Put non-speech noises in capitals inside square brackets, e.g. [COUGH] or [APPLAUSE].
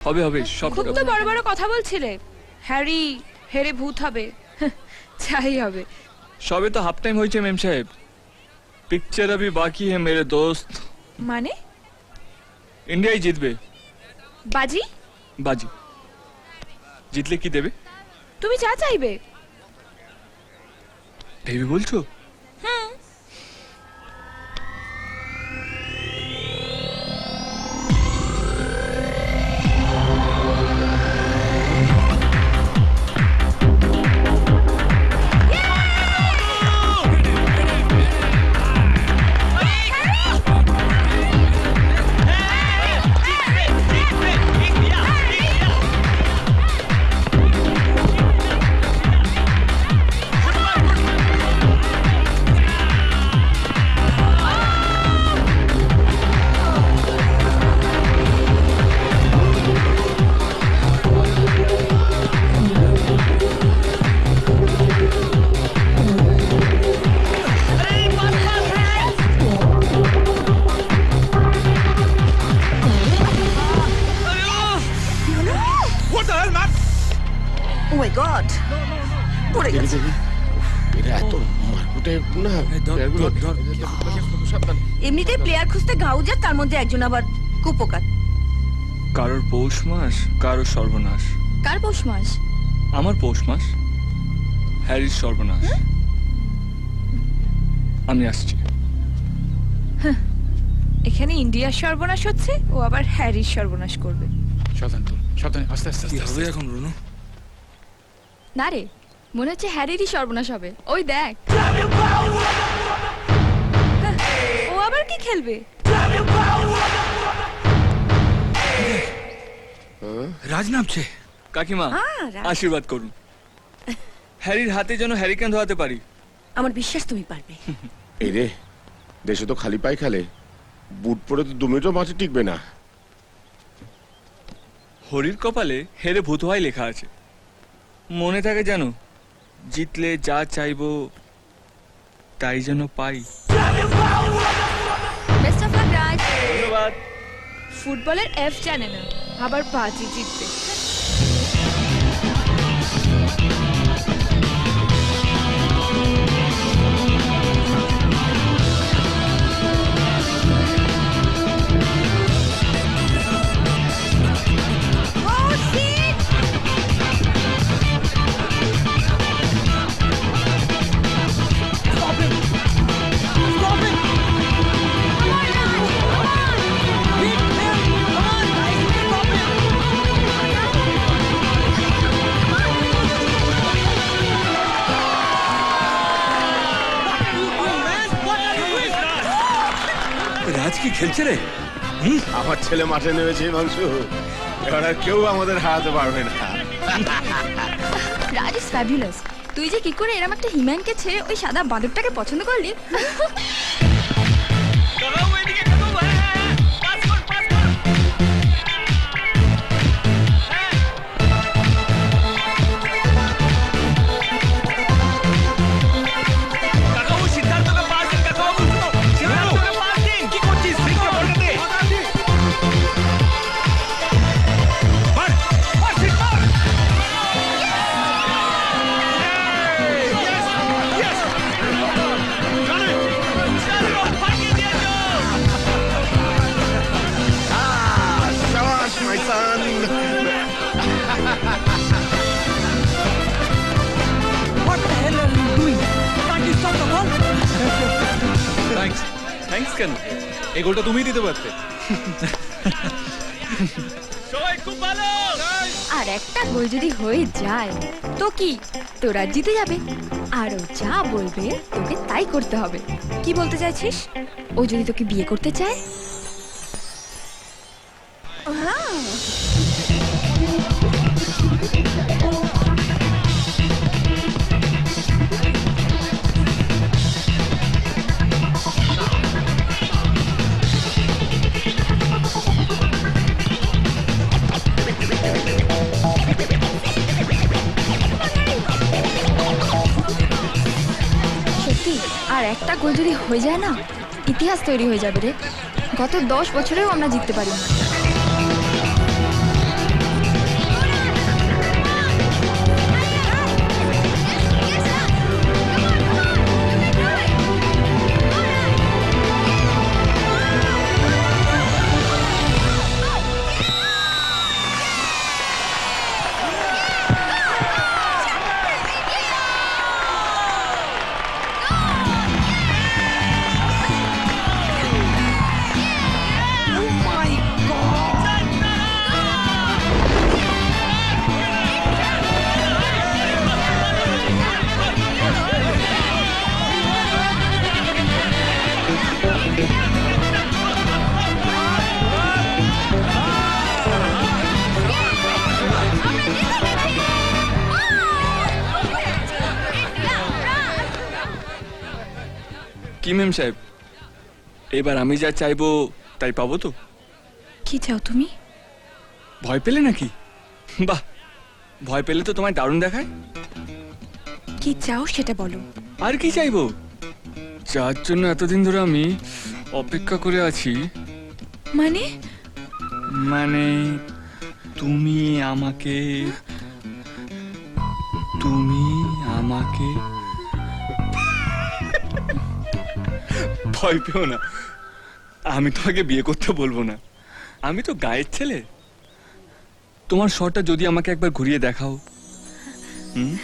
হবে হবে সব খুব তো বড় বড় কথা বলছিলে হ্যারি হেরে ভূত হবে যাই হবে সবে তো হাফ টাইম হয়েছে মেম সাহেব পিকচার अभी বাকি है मेरे दोस्त মানে ইন্ডিয়াই জিতবে বাজি বাজি জিতলে কি দেবে তুমি যা চাইবে ভেবে বলছো মাই গড পড়ে গেছে। এটা এত মারকুটে না এমনিতেই প্লেয়ার খুঁজতে গাউজার তার মধ্যে একজন আবার কারোর পৌষ মাস কারোর সর্বনাশ। কার পৌষ মাস? আমার পৌষ মাস? হ্যারির সর্বনাশ। আমি আসছি। এখানে ইন্ডিয়ার সর্বনাশ হচ্ছে ও আবার হ্যারির সর্বনাশ করবে। সাবধান তো সাবধান আস্তে আস্তে আস্তে আস্তে। এখন রুনু? না রে মনে হচ্ছে হ্যারিরই সর্বনাশ হবে। ওই দেখ। ও আবার কি খেলবে? রাজ নামছে কাকিমা হ্যাঁ, আশীর্বাদ করুন। হ্যারির হাতে যেন হ্যারিকেন ধোয়াতে পারি। আমার বিশ্বাস তুমি পারবে। [LAUGHS] এই রে দেশে তো খালি পাই খেলে। বুট পরে তো দু মিনিটও মাঠে টিকবে না। হরির কপালে হেরে ভূত হয় লেখা আছে। মনে থাকে জানো জিতলে যা চাইব তাই যেন পাই। Best of luck Raj. ধন্যবাদ। ফুটবলের এফ জানে না আবার বাজি জিতবে। রাজ কি খেলছে রে? আমার ছেলে মাঠে নেমেছে মাংস এবার আর কেউ আমাদের হারাতে পারবে না। Raj is fabulous. তুই যে কি করে এরকম একটা হিম্যানকে ছেড়ে ওই সাদা বাঁদরটাকে পছন্দ করলি? কেন এই গোলটা তুমিই দিতে পারতে। আর একটা গোল যদি হয়ে যায় তো কি? তোরা জিতে যাবে। আর ও যা বলবে তোকে তাই করতে হবে। কি বলতে চাইছিস? ও যদি তোকে বিয়ে করতে চায়? সত্যি একটা গোল যদি হয়ে যায় না, ইতিহাস তৈরি হয়ে যাবে রে। গত দশ বছরেও আমরা জিততে পারি না কি মেম সাহেব? এবার আমি যা চাইব তাই পাবো তো? কি চাও তুমি? ভয় পেলে নাকি? বাহ! ভয় পেলে তো তোমায় দারুণ দেখায়। কি চাও সেটা বলো। আর কি চাইব? যার জন্য এতদিন ধরে আমি অপেক্ষা করে আছি। মানে? মানে তুমি আমাকে তুমি আমাকে ভয় পেও না। আমি তোমাকে বিয়ে করতে বলব না। আমি তো গায়ের ছেলে। তোমার শটটা যদি আমাকে একবার ঘুরিয়ে দেখাও। হুম?